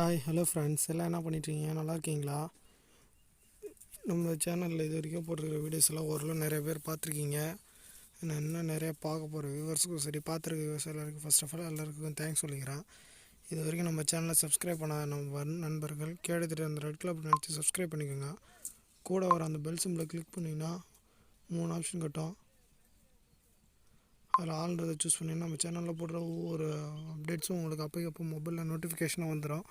Hi hello friends எல்லாம் என்ன பண்ணிட்டுருக்கீங்க நல்லா இருக்கீங்களா? நம்ம சேனலில் இது வரைக்கும் போட்டிருக்கிற வீடியோஸ் எல்லாம் ஓரளவு நிறைய பேர் பார்த்துருக்கீங்க. நான் இன்னும் நிறையா பார்க்க போகிற வியூவர்ஸுக்கும் சரி பார்த்துருக்க வியூவர்ஸ் எல்லாருக்கும் ஃபர்ஸ்ட் ஆஃப் ஆல் எல்லாருக்கும் தேங்க்ஸ் சொல்லிக்கிறேன். இது வரைக்கும் நம்ம சேனலை சப்ஸ்கிரைப் பண்ணாத நம்ம நண்பர்கள் கேட்டுட்டு அந்த ரெட் கிளப் நினச்சி சப்ஸ்கிரைப் பண்ணிக்கோங்க. கூட வர அந்த பெல் சிம்பிளை கிளிக் பண்ணிங்கன்னா மூணு ஆப்ஷன் கட்டும். அதில் ஆல்ன்றதை சூஸ் பண்ணிங்கன்னா நம்ம சேனலில் போடுற ஒவ்வொரு அப்டேட்ஸும் உங்களுக்கு அப்போ அப்போ மொபைலில் நோட்டிஃபிகேஷனாக வந்துடும்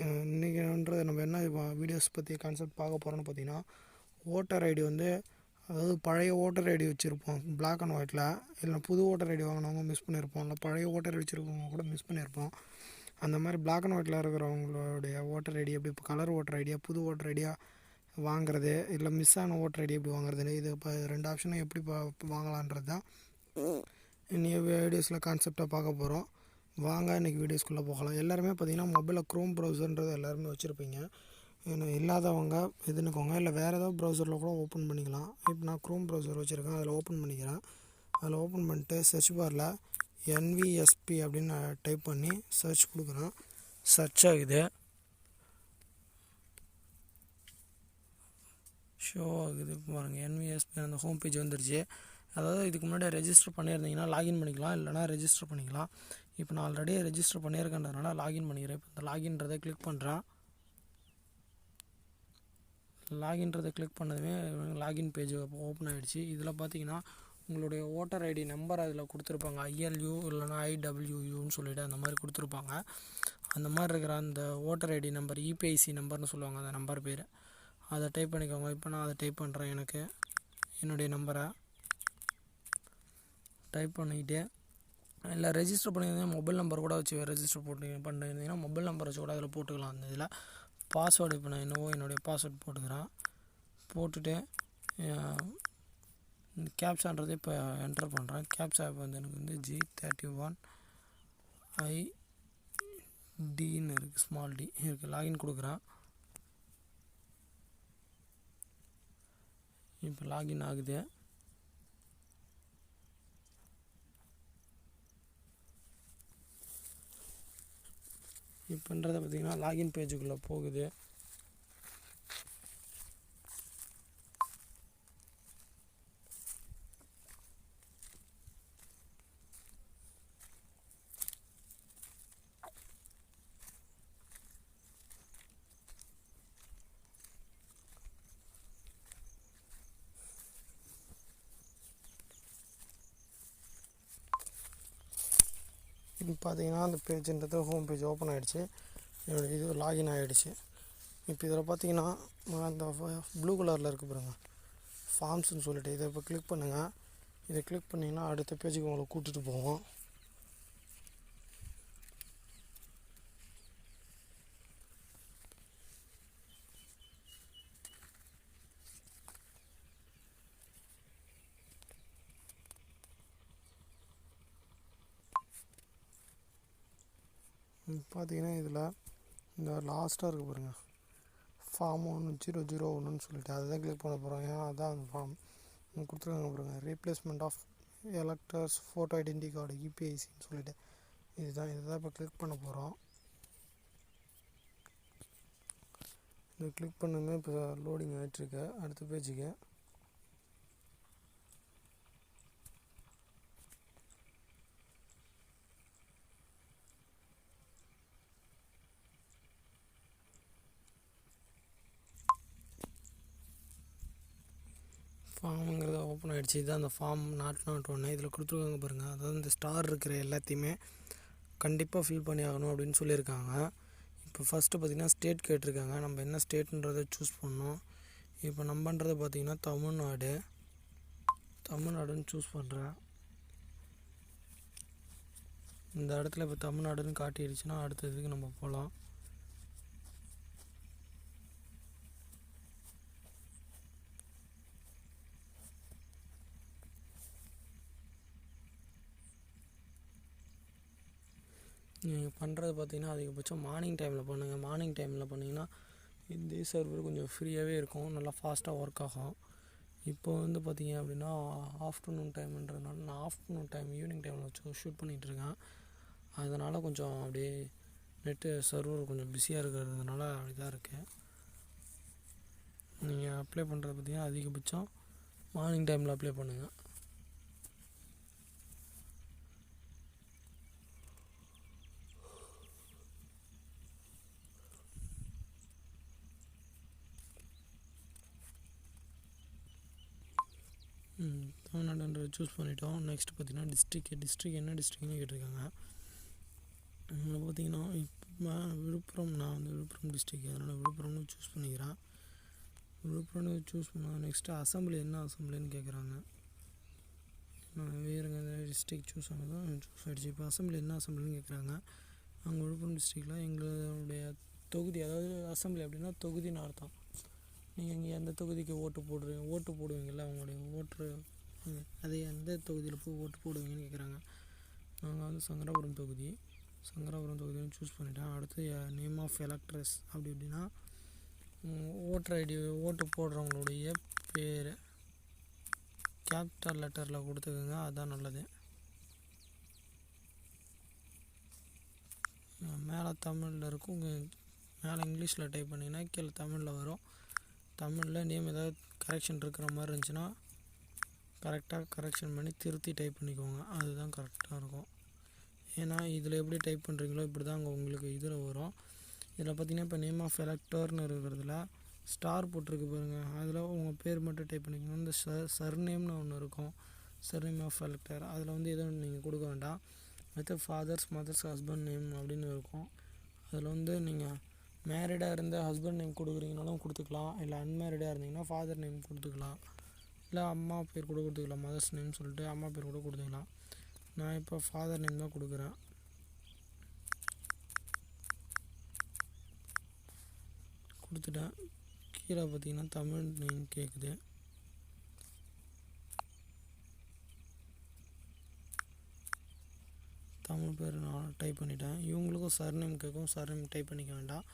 இன்றைக்கின்றது நம்ம என்ன வீடியோஸ் பற்றி கான்செப்ட் பார்க்க போகிறோன்னு பார்த்தீங்கன்னா ஓட்டர் ஐடி வந்து அதாவது பழைய ஓட்டர் ஐடி வச்சுருப்போம் பிளாக் அண்ட் ஒயிட்டில் இல்லை புது ஓட்டர் ஐடி வாங்கினவங்க மிஸ் பண்ணியிருப்போம் இல்லை பழைய ஓட்டர் ஐடி வச்சுருக்கவங்க கூட மிஸ் பண்ணியிருப்போம் அந்த மாதிரி பிளாக் அண்ட் ஒயிட்டில் இருக்கிறவங்களுடைய ஓட்டர் ஐடி எப்படி இப்போ கலர் ஓட்டர் ஐடியா புது ஓட்டர் ஐடியா வாங்குறது இல்லை மிஸ் ஆன ஓட்டர் ஐடி எப்படி வாங்குறதுன்னு இது இப்போ ரெண்டு ஆப்ஷனும் எப்படி பா- வாங்கலான்றது தான் இன்றைக்கி வீடியோஸில் கான்செப்டாக பார்க்க போகிறோம் வாங்க இன்றைக்கி வீடியோஸ்குள்ளே போகலாம். எல்லாருமே பார்த்தீங்கன்னா மொபைலில் க்ரோம் ப்ரௌசர்ன்றது எல்லாருமே வச்சுருப்பீங்க. இன்னும் இல்லாதவங்க இதுன்னுக்கோங்க இல்லை வேறு ஏதாவது ப்ரௌசரில் கூட ஓப்பன் பண்ணிக்கலாம். இப்போ நான் க்ரோம் ப்ரௌசர் வச்சுருக்கேன் அதில் ஓப்பன் பண்ணிக்கிறேன். அதில் ஓப்பன் பண்ணிட்டு சர்ச் பாரில் என்விஎஸ்பி அப்படின்னு டைப் பண்ணி சர்ச் கொடுக்குறேன். சர்ச் ஆகுது. ஷோ ஆகுது பாருங்கள் என்விஎஸ்பி அந்த ஹோம் பேஜ் வந்துருச்சு. அதாவது இதுக்கு முன்னாடி ரெஜிஸ்டர் பண்ணியிருந்தீங்கன்னா லாகின் பண்ணிக்கலாம் இல்லைனா ரெஜிஸ்டர் பண்ணிக்கலாம். இப்போ நான் ஆல்ரெடி ரெஜிஸ்டர் பண்ணியிருக்கேன்றதுனால லாகின் பண்ணிக்கிறேன். இப்போ இந்த லாகின்றதை கிளிக் பண்ணுறேன் லாகின்றதை கிளிக் பண்ணதுமே லாகின் பேஜ் ஓப்பன் ஆகிடுச்சு இதில் பார்த்தீங்கன்னா உங்களுடைய ஓட்டர் ஐடி நம்பர் அதில் கொடுத்துருப்பாங்க. ஐஎல்யூ இல்லைனா ஐடபிள்யூயூன்னு சொல்லிட்டு அந்த மாதிரி கொடுத்துருப்பாங்க. அந்த மாதிரி இருக்கிற அந்த ஓட்டர் ஐடி நம்பர் இபிஐசி நம்பர்னு சொல்லுவாங்க. அந்த நம்பர் பேர். அதை டைப் பண்ணிக்கோங்க. இப்போ நான் அதை டைப் பண்ணுறேன் எனக்கு. என்னுடைய நம்பரை டைப் பண்ணிக்கிட்டு இல்லை ரெஜிஸ்டர் பண்ணியிருந்தீங்கன்னா மொபைல் நம்பர் கூட வச்சு ரெஜிஸ்டர் போட்டு பண்ணியிருந்தீங்கன்னா மொபைல் நம்பர் வச்சு கூட அதில் போட்டுக்கலாம். அந்த இதில் பாஸ்வேர்டு இப்போ நான் என்னவோ என்னுடைய பாஸ்வேர்டு போட்டுக்கிறேன். போட்டுட்டு இந்த இப்போ என்டர் பண்ணுறேன் கேப்சா இப்போ வந்து எனக்கு வந்து ஜி தேர்ட்டி ஒன் ஐ டின்னு இருக்குது ஸ்மால் டி இருக்குது லாகின் கொடுக்குறேன். இப்போ லாகின் ஆகுது. இப்போன்றதை பார்த்தீங்கன்னா லாகின் பேஜுக்குள்ளே போகுது. பார்த்தீங்கன்னா அந்த பேஜுன்றது ஹோம் பேஜ் ஓப்பன் ஆகிடுச்சு என்னோடய இது லாகின் ஆகிடுச்சு இப்போ இதில் பார்த்தீங்கன்னா அந்த ப்ளூ கலரில் இருக்குது பாருங்க. ஃபார்ம்ஸ்னு சொல்லிட்டு இதை இப்போ கிளிக் பண்ணுங்கள் இதை கிளிக் பண்ணிங்கன்னா அடுத்த பேஜுக்கு உங்களை கூட்டிகிட்டு போவோம் பார்த்தீங்கன்னா இதில் இந்த லாஸ்ட்டாக இருக்குது பாருங்கள் ஃபார்ம் ஒன்று ஜீரோ ஜீரோ ஒன்றுன்னு சொல்லிட்டு அதை தான் கிளிக் பண்ண போகிறோம் ஏன்னா அதான் அந்த ஃபார்ம் கொடுத்துருக்காங்க பாருங்கள் replacement of electors photo identity card யூபிஐசின்னு சொல்லிட்டு. இதுதான் இதை தான் இப்போ கிளிக் பண்ண போகிறோம் இது கிளிக் பண்ணுமே இப்போ லோடிங் ஆகிட்டுருக்கு அடுத்த பேஜுக்கு வச்சு தான் இதுதான் அந்த ஃபார்ம் நாட் நாட் ஒன்று இதில் கொடுத்துருக்காங்க பாருங்கள் அதாவது இந்த ஸ்டார் இருக்கிற எல்லாத்தையுமே கண்டிப்பாக ஃபில் பண்ணி ஆகணும் அப்படின்னு சொல்லியிருக்காங்க. இப்போ ஃபஸ்ட்டு பார்த்திங்கன்னா ஸ்டேட் கேட்டிருக்காங்க. நம்ம என்ன ஸ்டேட்ன்றதை சூஸ் பண்ணோம். இப்போ நம்மன்றது பார்த்திங்கன்னா தமிழ்நாடு. தமிழ்நாடுன்னு சூஸ் பண்ணுறேன் இந்த இடத்துல இப்போ தமிழ்நாடுன்னு காட்டிடுச்சுன்னா அடுத்த இதுக்கு நம்ம போகலாம். நீங்கள் பண்ணுறது பார்த்தீங்கன்னா அதிகபட்சம் மார்னிங் டைமில் பண்ணுங்கள் மார்னிங் டைமில் பண்ணிங்கன்னா இந்த சர்வர் கொஞ்சம் ஃப்ரீயாகவே இருக்கும். நல்லா ஃபாஸ்ட்டாக ஒர்க் ஆகும். இப்போ வந்து பார்த்தீங்க அப்படின்னா ஆஃப்டர்நூன் டைம்ன்றதுனால நான் ஆஃப்டர்நூன் டைம் ஈவினிங் டைமில் வச்சு ஷூட் பண்ணிகிட்ருக்கேன் அதனால் கொஞ்சம் அப்படியே நெட்டு சர்வர் கொஞ்சம் பிஸியாக இருக்கிறதுனால அப்படி தான் இருக்குது நீங்கள் அப்ளை பண்ணுறது பார்த்தீங்கன்னா அதிகபட்சம் மார்னிங் டைமில் அப்ளை பண்ணுங்கள் ம், அப்படின்றத சூஸ் பண்ணிட்டோம். நெக்ஸ்ட் பார்த்தீங்கன்னா டிஸ்ட்ரிக் டிஸ்ட்ரிக் என்ன டிஸ்ட்ரிக்னு கேட்டிருக்காங்க. இதில் பார்த்தீங்கன்னா இப்போ விழுப்புரம் நான் வந்து விழுப்புரம் டிஸ்ட்ரிக் அதனால் விழுப்புரம்னு சூஸ் பண்ணிக்கிறேன். விழுப்புரம்னு சூஸ் பண்ண நெக்ஸ்ட்டு அசம்பிளி என்ன அசம்பிளின்னு கேட்குறாங்க நான் வேறுங்க டிஸ்ட்ரிக் சூஸ் ஆனதும் சூஸ் ஆகிடுச்சு இப்போ அசம்பிளி என்ன அசம்பிளின்னு கேட்குறாங்க அவங்க விழுப்புரம் டிஸ்ட்ரிக்டில் எங்களுடைய தொகுதி அதாவது அசம்பிளி அப்படின்னா தொகுதின்னு அர்த்தம். நீங்கள் இங்கே எந்த தொகுதிக்கு ஓட்டு போடுறீங்க ஓட்டு போடுவீங்கள்ல அவங்களுடைய ஓட்டு அது எந்த தொகுதியில் போய் ஓட்டு போடுவீங்கன்னு கேட்குறாங்க நாங்கள் வந்து சங்கராபுரம் தொகுதி. சங்கராபுரம் தொகுதின்னு சூஸ் பண்ணிட்டேன் அடுத்து நேம் ஆஃப் எலக்ட்ரஸ் அப்படி இப்படின்னா ஓட்டர் ஐடி ஓட்டு போடுறவங்களுடைய பேர். கேபிட்டல் லெட்டரில் கொடுத்துக்கோங்க அதுதான் நல்லது. மேலே தமிழில் இருக்கும் இங்கே மேலே இங்கிலீஷில் டைப் பண்ணிங்கன்னா கீழே தமிழில் வரும். தமிழில் நேம் ஏதாவது கரெக்ஷன் இருக்கிற மாதிரி இருந்துச்சுன்னா கரெக்டாக கரெக்ஷன் பண்ணி திருத்தி டைப் பண்ணிக்கோங்க. அதுதான் கரெக்டாக இருக்கும். ஏன்னா இதில் எப்படி டைப் பண்ணுறீங்களோ இப்படி தான் அங்கே உங்களுக்கு இதில் வரும். இதில் பார்த்தீங்கன்னா இப்போ நேம் ஆஃப் எலக்டர்னு இருக்கிறதுல ஸ்டார் போட்டிருக்கு பாருங்கள் அதில் உங்கள் பேர் மட்டும் டைப் பண்ணிக்கணும் இந்த சர் சர்நேம்னு ஒன்று இருக்கும். சர்நேம் ஆஃப் எலக்டர் அதில் வந்து எதுவும் நீங்கள் கொடுக்க வேண்டாம். அடுத்து ஃபாதர்ஸ் மதர்ஸ் ஹஸ்பண்ட் நேம் அப்படின்னு இருக்கும். அதில் வந்து நீங்கள் மேரிடாக இருந்தால் ஹஸ்பண்ட் நேம் கொடுக்குறீங்கனாலும் கொடுத்துக்கலாம். இல்லை அன்மேரிடாக இருந்தீங்கன்னா ஃபாதர் நேம் கொடுத்துக்கலாம். இல்லை அம்மா பேர் கூட கொடுத்துக்கலாம் மதர்ஸ் நேம் சொல்லிட்டு அம்மா பேர் கூட கொடுத்துக்கலாம். நான் இப்போ ஃபாதர் நேம் தான் கொடுக்குறேன். கொடுத்துட்டேன். கீழே பார்த்தீங்கன்னா தமிழ் நேம் கேட்குது தமிழ் பேர் நான் டைப் பண்ணிட்டேன். இவங்களுக்கும் சர்நேம் கேட்கும் சர்நேம் டைப் பண்ணிக்க வேண்டாம்.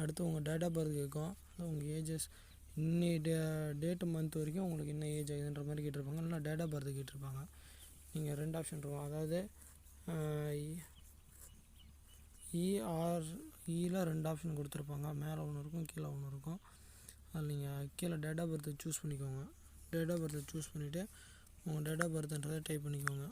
அடுத்து உங்கள் டேட் ஆஃப் பர்த் கேட்கும் உங்கள் ஏஜஸ் இன்னி டே டேட்டு மந்த் வரைக்கும் உங்களுக்கு என்ன ஏஜ் ஆகுதுன்ற மாதிரி கேட்டிருப்பாங்க. இல்லைனா டேட் ஆஃப் பர்த் கேட்டிருப்பாங்க. நீங்கள் ரெண்டு ஆப்ஷன் இருக்கும். அதாவது இஆர் இயில் e ரெண்டு ஆப்ஷன் கொடுத்துருப்பாங்க. மேலே ஒன்று இருக்கும் கீழே ஒன்று இருக்கும். அதில் நீங்கள் கீழே டேட் ஆஃப் பர்த்தை சூஸ் பண்ணிக்கோங்க. டேட் ஆஃப் பர்த்தை சூஸ் பண்ணிவிட்டு உங்கள் டேட் ஆஃப் பர்த்ன்றதை டைப் பண்ணிக்கோங்க.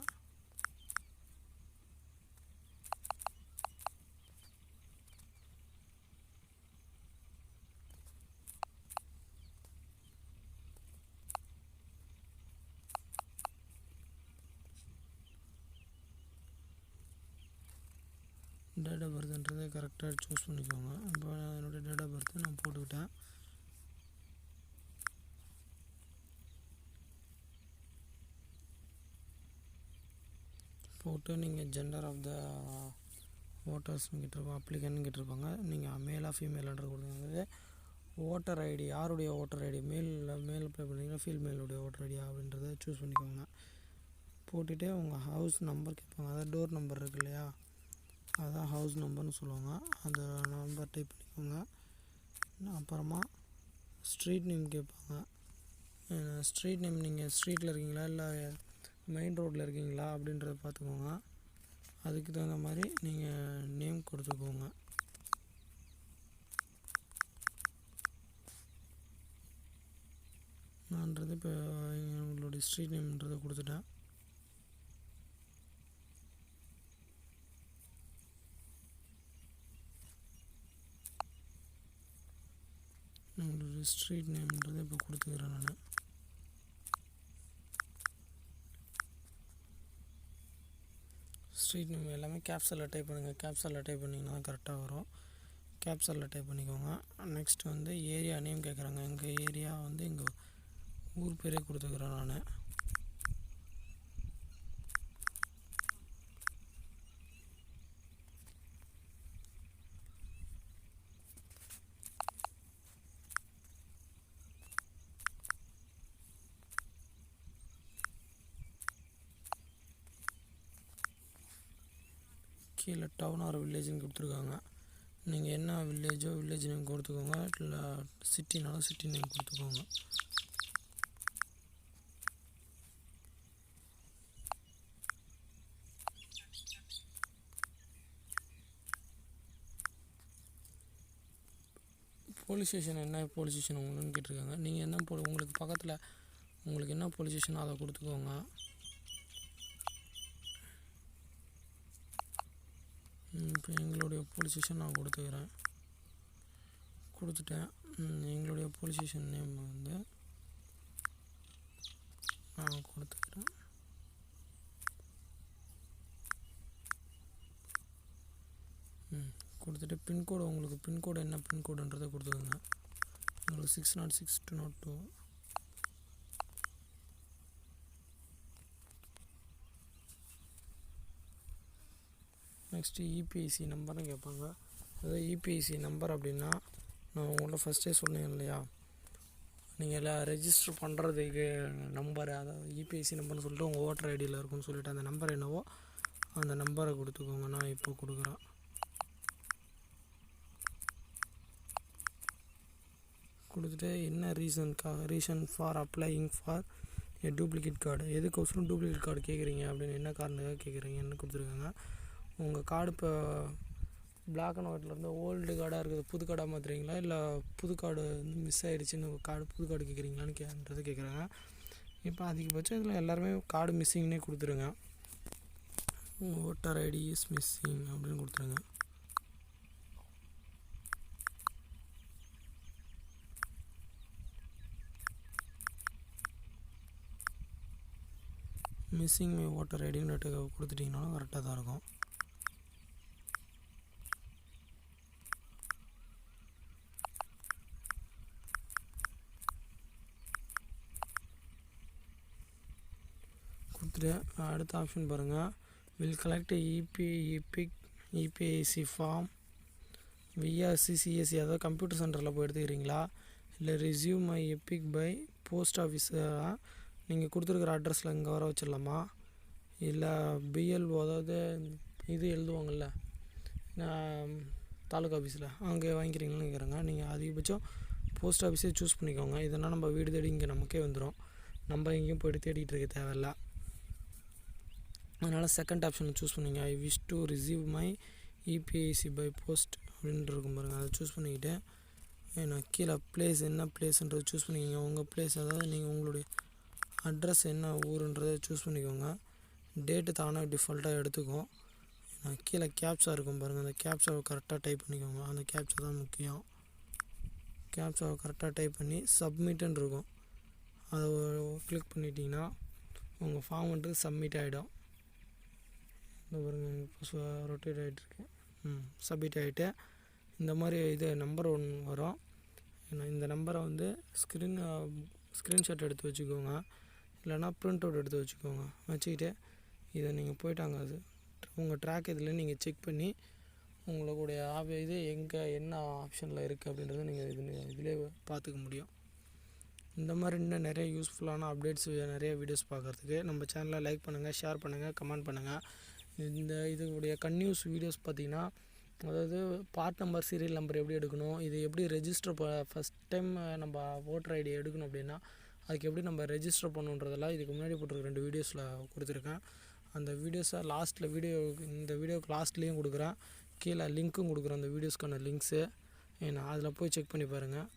டேட் ஆஃப் பர்த்ன்றதை கரெக்டாக சூஸ் பண்ணிக்கோங்க. இப்போ என்னோடய டேட் ஆஃப் பர்த்து நான் போட்டுக்கிட்டேன். போட்டு நீங்கள் ஜெண்டர் ஆஃப் த ஓட்டர்ஸ்னு கேட்டிருப்போம் அப்ளிகன்னு கேட்டிருப்பாங்க நீங்கள் மேலாக ஃபீமேல்ன்ற கொடுங்க. ஓட்டர் ஐடி யாருடைய ஓட்டர் ஐடி மேல் மேல் அப்ளை பண்ணீங்கன்னா ஃபீமேலுடைய ஓட்டர் ஐடியா அப்படின்றத சூஸ் பண்ணிக்கோங்க. போட்டுகிட்டே உங்கள் ஹவுஸ் நம்பர் கேட்பாங்க. அதாவது டோர் நம்பர் இருக்கு இல்லையா? அதுதான் ஹவுஸ் நம்பர்னு சொல்லுவாங்க. அந்த நம்பர் டைப் பண்ணிக்கோங்க. அப்புறமா ஸ்ட்ரீட் நேம் கேட்பாங்க. ஸ்ட்ரீட் நேம் நீங்கள் ஸ்ட்ரீட்டில் இருக்கீங்களா? இல்லை மெயின் ரோட்டில் இருக்கீங்களா? அப்படின்றத பார்த்துக்கோங்க. அதுக்கு தகுந்த மாதிரி நீங்கள் நேம் கொடுத்துக்கோங்க. நான்றது இப்போ உங்களுடைய ஸ்ட்ரீட் நேம்ன்றதை கொடுத்துட்டேன் உங்களுடைய ஸ்ட்ரீட் நேம்ன்றது இப்போ கொடுத்துக்கிறேன் நான். ஸ்ட்ரீட் நேம் எல்லாமே கேப்சலில் டைப் பண்ணுங்கள் கேப்சலில் டைப் பண்ணிங்கன்னா தான் கரெக்டாக வரும். கேப்சலில் டைப் பண்ணிக்கோங்க. நெக்ஸ்ட் வந்து ஏரியா நேம் கேட்குறாங்க எங்கள் ஏரியா வந்து எங்கள் ஊர் பேரே கொடுத்துக்கிறேன் நான். கீழே டவுன் ஆர் வில்லேஜ்னு கொடுத்துருக்காங்க. நீங்கள் என்ன வில்லேஜோ வில்லேஜ் நேம் கொடுத்துக்கோங்க. இல்லை சிட்டினாலும் சிட்டி நேம் கொடுத்துக்கோங்க. போலீஸ் ஸ்டேஷன் என்ன போலீஸ் ஸ்டேஷன் உங்களுன்னு கேட்டிருக்காங்க. நீங்கள் என்ன உங்களுக்கு பக்கத்தில் உங்களுக்கு என்ன போலீஸ் ஸ்டேஷனோ அதை கொடுத்துக்கோங்க. இப்போ எங்களுடைய போலீஸ் ஸ்டேஷன் நான் கொடுத்துக்கிறேன். கொடுத்துட்டேன். எங்களுடைய போலீஸ் ஸ்டேஷன் நேம் வந்து நான் கொடுத்துக்கிறேன். ம் கொடுத்துட்டு பின்கோடு உங்களுக்கு பின்கோடு என்ன பின்கோடுன்றதை கொடுத்துக்கோங்க. உங்களுக்கு six nought six two nought two next EPIC நம்பர்னு கேட்பாங்க. அதாவது இபிஐசி நம்பர் அப்படின்னா நான் உங்கள்கிட்ட ஃபஸ்ட்டே சொன்னேன் இல்லையா? நீங்கள் எல்லாம் ரெஜிஸ்டர் பண்ணுறதுக்கு நம்பர் அதாவது இபிஐசி நம்பர்னு சொல்லிட்டு உங்கள் ஓட்டர் ஐடியில் இருக்குன்னு சொல்லிட்டு அந்த நம்பர் என்னவோ அந்த நம்பரை கொடுத்துக்கோங்க. நான் இப்போ கொடுக்குறேன். கொடுத்துட்டு என்ன ரீசனுக்காக reason for applying for a duplicate card எதுக்கோசரம் duplicate card கேட்குறீங்க அப்படின்னு என்ன காரணத்துக்காக கேட்குறீங்கன்னு கொடுத்துருக்காங்க. உங்கள் கார்டு இப்போ பிளாக் அண்ட் ஒயிட்லேருந்து ஓல்டு கார்டாக இருக்குது புது கார்டாக மாற்றுறீங்களா இல்லை புது கார்டு வந்து மிஸ் ஆகிடுச்சின்னு கார்டு புது கார்டு கேட்குறீங்களான்னு கேன்றது கேட்குறாங்க இப்போ அதிகபட்சம் இதில் எல்லாருமே கார்டு மிஸ்ஸிங்னே கொடுத்துருங்க. ஓட்டர் ஐடி இஸ் மிஸ்ஸிங் அப்படின்னு கொடுத்துருங்க. மிஸ்ஸிங் மை ஓட்டர் ஐடின்னு கொடுத்துட்டிங்கனாலும் கரெக்டாக தான் இருக்கும். கொடுத்துட்டு அடுத்த ஆப்ஷன் பாருங்கள் will collect EP EPIC EPIC form VRC CSC அதாவது கம்ப்யூட்டர் சென்டரில் போய் எடுத்துக்கிறீங்களா? இல்லை receive my EPIC by post ஆஃபீஸராக நீங்கள் கொடுத்துருக்குற அட்ரஸில் இங்கே வர வச்சிடலாமா? இல்லை பிஎல்ஓ அதாவது இது எழுதுவாங்கள்ல தாலுக்கா ஆஃபீஸில் அங்கே வாங்கிக்கிறீங்களான்னு கேட்குறாங்க நீங்கள் அதிகபட்சம் போஸ்ட் ஆஃபீஸே சூஸ் பண்ணிக்கோங்க. இதனால் நம்ம வீடு தேடி இங்கே நமக்கே வந்துடும் நம்ம எங்கேயும் போய்ட்டு தேடிகிட்டு இருக்க தேவையில்ல. அதனால் செகண்ட் ஆப்ஷனை சூஸ் பண்ணிங்க. I wish to receive my EPIC by post அப்படின்ட்டு இருக்கும் பாருங்கள் அதை சூஸ் பண்ணிக்கிட்டு நான் கீழே பிளேஸ் என்ன பிளேஸ்ன்றது சூஸ் பண்ணிக்கோங்க. உங்கள் பிளேஸ் அதாவது நீங்கள் உங்களுடைய அட்ரஸ் என்ன ஊருன்றதை சூஸ் பண்ணிக்கோங்க. டேட்டு தானாக டிஃபால்ட்டாக எடுத்துக்கும் நான் கீழே கேப்ஸாக இருக்கும் பாருங்கள் அந்த கேப்ஸாவை கரெக்டாக டைப் பண்ணிக்கோங்க. அந்த கேப்ஸா தான் முக்கியம். கேப்ஸாவை கரெக்டாக டைப் பண்ணி சப்மிட்டுன்னு இருக்கும். அதை கிளிக் பண்ணிட்டீங்கன்னா உங்கள் ஃபார்ம் வந்துட்டு சப்மிட் ஆகிடும் இந்த பாருங்கள் இப்போ ரொட்டேட் ஆகிட்டுருக்கு ம் சப்மிட் ஆகிட்டு இந்த மாதிரி இது நம்பர் ஒன்று வரும். ஏன்னா இந்த நம்பரை வந்து ஸ்க்ரீன் ஸ்க்ரீன்ஷாட் எடுத்து வச்சுக்கோங்க. இல்லைனா பிரிண்ட் அவுட் எடுத்து வச்சுக்கோங்க. வச்சுக்கிட்டு இதை நீங்கள் போயிட்டாங்க அது. உங்கள் ட்ராக் இதில் நீங்கள் செக் பண்ணி உங்களுடைய ஆப் இது எங்கே என்ன ஆப்ஷனில் இருக்குது அப்படின்றத நீங்கள் இது இதிலே பார்த்துக்க முடியும். இந்த மாதிரி இன்னும் நிறைய யூஸ்ஃபுல்லான அப்டேட்ஸ் நிறைய வீடியோஸ் பார்க்குறதுக்கு நம்ம சேனலை லைக் பண்ணுங்கள் ஷேர் பண்ணுங்கள் கமெண்ட் பண்ணுங்கள் இந்த இதனுடைய கன்யூஸ் வீடியோஸ் பார்த்தீங்கன்னா அதாவது பார்ட் நம்பர் சீரியல் நம்பர் எப்படி எடுக்கணும் இது எப்படி ரெஜிஸ்டர் ப ஃபஸ்ட் டைம் நம்ம ஓட்டர் ஐடி எடுக்கணும் அப்படின்னா அதுக்கு எப்படி நம்ம ரெஜிஸ்டர் பண்ணுன்றதெல்லாம் இதுக்கு முன்னாடி போட்டிருக்க ரெண்டு வீடியோஸில் கொடுத்துருக்கேன். அந்த வீடியோஸை லாஸ்ட்டில் வீடியோ இந்த வீடியோக்கு லாஸ்ட்லேயும் கொடுக்குறேன். கீழே லிங்க்கும் கொடுக்குறேன் அந்த வீடியோஸ்க்கான லிங்க்ஸு ஏன்னா அதில் போய் செக் பண்ணி பாருங்கள்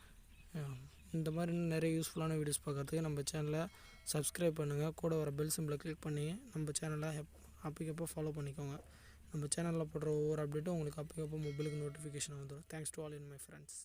இந்த மாதிரி நிறைய யூஸ்ஃபுல்லான வீடியோஸ் பார்க்குறதுக்கு நம்ம சேனலை சப்ஸ்கிரைப் பண்ணுங்கள் கூட வர பெல் சிம்பிளை கிளிக் பண்ணி நம்ம சேனலை அப்போக்கப்போ ஃபாலோ பண்ணிக்கோங்க. நம்ம சேனலில் போடுற ஒவ்வொரு அப்டேட்டும் உங்களுக்கு அப்போக்கப்போ மொபைலுக்கு நோட்டிஃபிகேஷன் வந்துடும் thanks to all in my friends